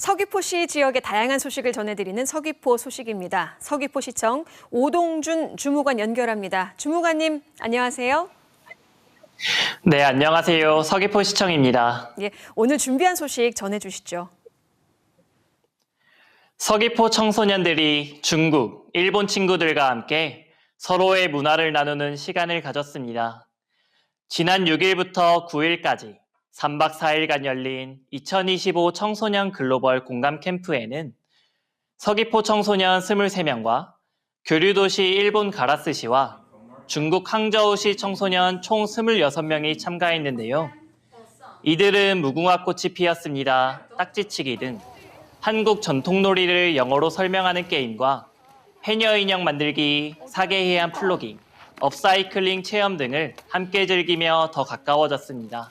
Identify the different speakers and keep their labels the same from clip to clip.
Speaker 1: 서귀포시 지역의 다양한 소식을 전해드리는 서귀포 소식입니다. 서귀포시청 오동준 주무관 연결합니다. 주무관님, 안녕하세요.
Speaker 2: 네, 안녕하세요. 서귀포시청입니다.
Speaker 1: 예, 오늘 준비한 소식 전해주시죠.
Speaker 2: 서귀포 청소년들이 중국, 일본 친구들과 함께 서로의 문화를 나누는 시간을 가졌습니다. 지난 6일부터 9일까지 3박 4일간 열린 2025 청소년 글로벌 공감 캠프에는 서귀포 청소년 23명과 교류도시 일본 가라스시와 중국 항저우시 청소년 총 26명이 참가했는데요. 이들은 무궁화꽃이 피었습니다. 딱지치기 등 한국 전통놀이를 영어로 설명하는 게임과 해녀 인형 만들기, 사계해안 플로깅, 업사이클링 체험 등을 함께 즐기며 더 가까워졌습니다.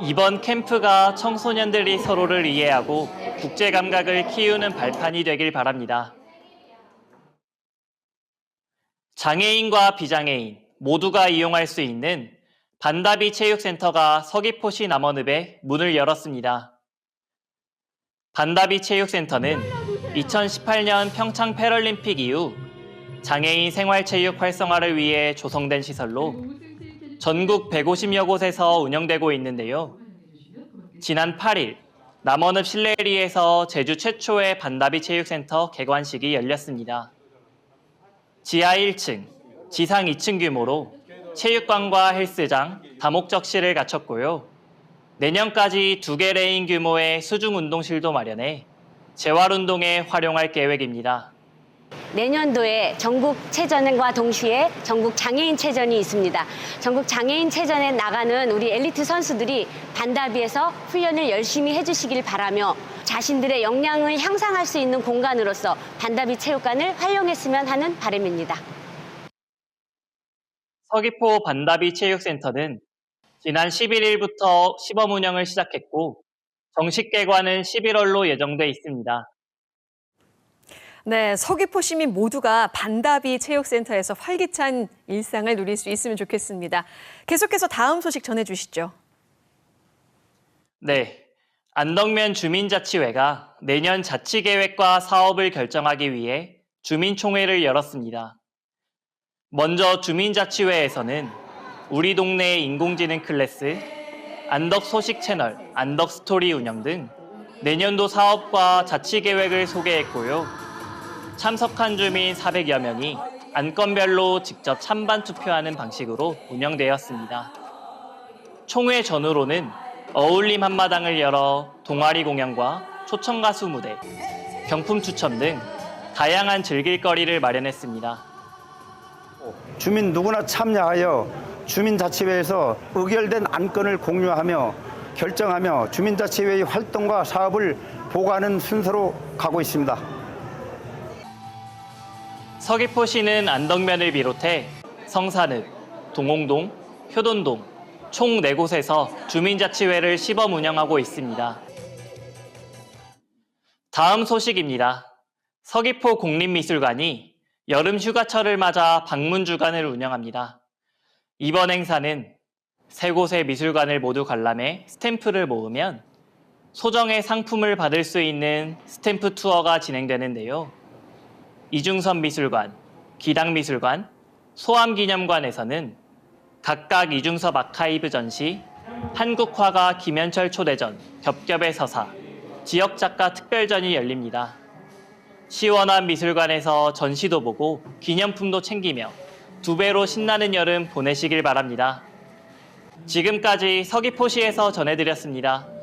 Speaker 2: 이번 캠프가 청소년들이 서로를 이해하고 국제 감각을 키우는 발판이 되길 바랍니다. 장애인과 비장애인 모두가 이용할 수 있는 반다비 체육센터가 서귀포시 남원읍에 문을 열었습니다. 반다비 체육센터는 2018년 평창 패럴림픽 이후 장애인 생활체육 활성화를 위해 조성된 시설로 전국 150여 곳에서 운영되고 있는데요. 지난 8일 남원읍 실내리에서 제주 최초의 반다비 체육센터 개관식이 열렸습니다. 지하 1층, 지상 2층 규모로 체육관과 헬스장, 다목적실을 갖췄고요. 내년까지 두 개 레인 규모의 수중 운동실도 마련해 재활 운동에 활용할 계획입니다.
Speaker 3: 내년도에 전국 체전과 동시에 전국 장애인 체전이 있습니다. 전국 장애인 체전에 나가는 우리 엘리트 선수들이 반다비에서 훈련을 열심히 해주시길 바라며 자신들의 역량을 향상할 수 있는 공간으로서 반다비 체육관을 활용했으면 하는 바람입니다.
Speaker 2: 서귀포 반다비 체육센터는 지난 11일부터 시범 운영을 시작했고 정식 개관은 11월로 예정돼 있습니다.
Speaker 1: 네, 서귀포 시민 모두가 반다비 체육센터에서 활기찬 일상을 누릴 수 있으면 좋겠습니다. 계속해서 다음 소식 전해주시죠.
Speaker 2: 네. 안덕면 주민자치회가 내년 자치계획과 사업을 결정하기 위해 주민총회를 열었습니다. 먼저 주민자치회에서는 우리 동네 인공지능 클래스, 안덕 소식 채널, 안덕 스토리 운영 등 내년도 사업과 자치계획을 소개했고요. 참석한 주민 400여 명이 안건별로 직접 찬반 투표하는 방식으로 운영되었습니다. 총회 전후로는 어울림 한마당을 열어 동아리 공연과 초청 가수 무대, 경품 추첨 등 다양한 즐길거리를 마련했습니다.
Speaker 4: 주민 누구나 참여하여 주민자치회에서 의결된 안건을 공유하며 결정하며 주민자치회의 활동과 사업을 보고하는 순서로 가고 있습니다.
Speaker 2: 서귀포시는 안덕면을 비롯해 성산읍, 동홍동, 효돈동 총 4곳에서 주민자치회를 시범 운영하고 있습니다. 다음 소식입니다. 서귀포 국립미술관이 여름 휴가철을 맞아 방문 주간을 운영합니다. 이번 행사는 세 곳의 미술관을 모두 관람해 스탬프를 모으면 소정의 상품을 받을 수 있는 스탬프 투어가 진행되는데요. 이중선 미술관, 기당 미술관, 소암기념관에서는 각각 이중섭 아카이브 전시, 한국화가 김현철 초대전, 겹겹의 서사, 지역작가 특별전이 열립니다. 시원한 미술관에서 전시도 보고 기념품도 챙기며 두 배로 신나는 여름 보내시길 바랍니다. 지금까지 서귀포시에서 전해드렸습니다.